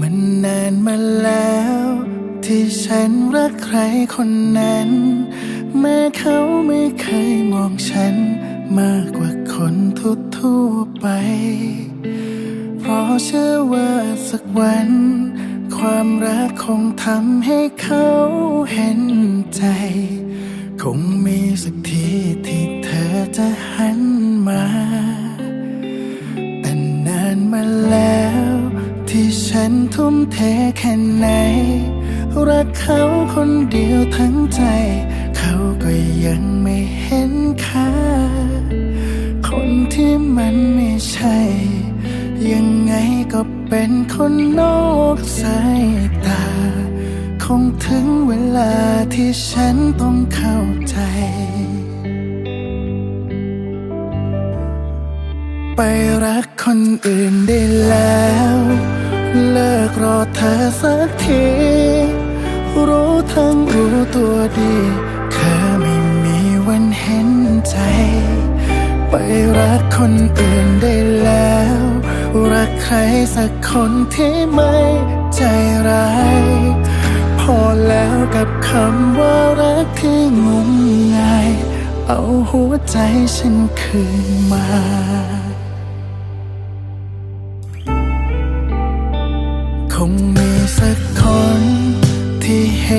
มันนานมาแล้ว ที่ฉันรักใครคนนั้น แม้เขาไม่เคยมองฉัน มากกว่าคนทั่วๆไป เพราะเชื่อว่าสักวัน ความรักคงทำให้เขาเห็นใจ คงมีสักทีที่เธอจะหันมา แต่นานมาแล้ว ฉันทุ่มเทแค่ไหน รักเขาคนเดียวทั้งใจ เขาก็ยังไม่เห็นค่า คนที่มันไม่ใช่ ยังไงก็เป็นคนนอกสายตา คงถึงเวลาที่ฉันต้องเข้าใจไปรักคนอื่นได้แล้ว เธอสักที รู้ทั้งรู้ตัวดี เธอไม่มีวันเห็นใจ ไปรักคนอื่นได้แล้ว รักใครสักคนที่ไม่ใจร้าย พอแล้วกับคำว่ารักที่งมงาย เอาหัวใจฉันคืนมา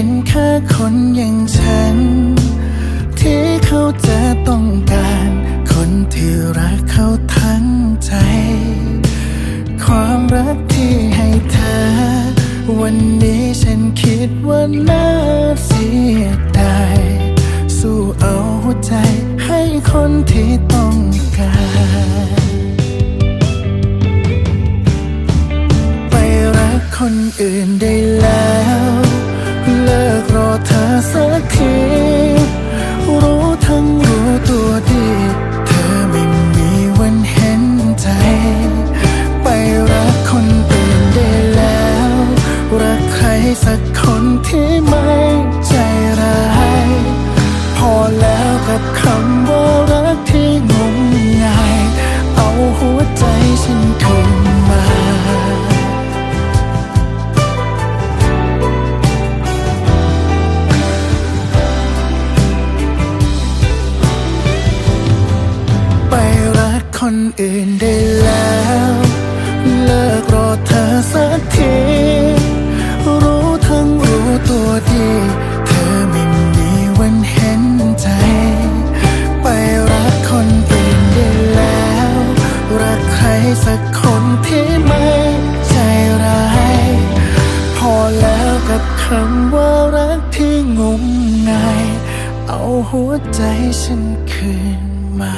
เห็นแค่คนอย่างฉัน ที่เขาจะต้องการ คนที่รักเขาทั้งใจ ความรักที่ให้เธอ วันนี้ฉันคิดว่าน่าเสียดายสู้เอาหัวใจให้คนที่ต้องการไปรักคนอื่นได้ อื่นได้แล้ว เลิกรอเธอสักที รู้ทั้งรู้ตัวดี เธอไม่มีวันเห็นใจ ไปรักคนอื่นได้แล้ว รักใครสักคนที่ไม่ใจร้าย พอแล้วกับคำว่ารักที่งมงาย เอาหัวใจฉันคืนมา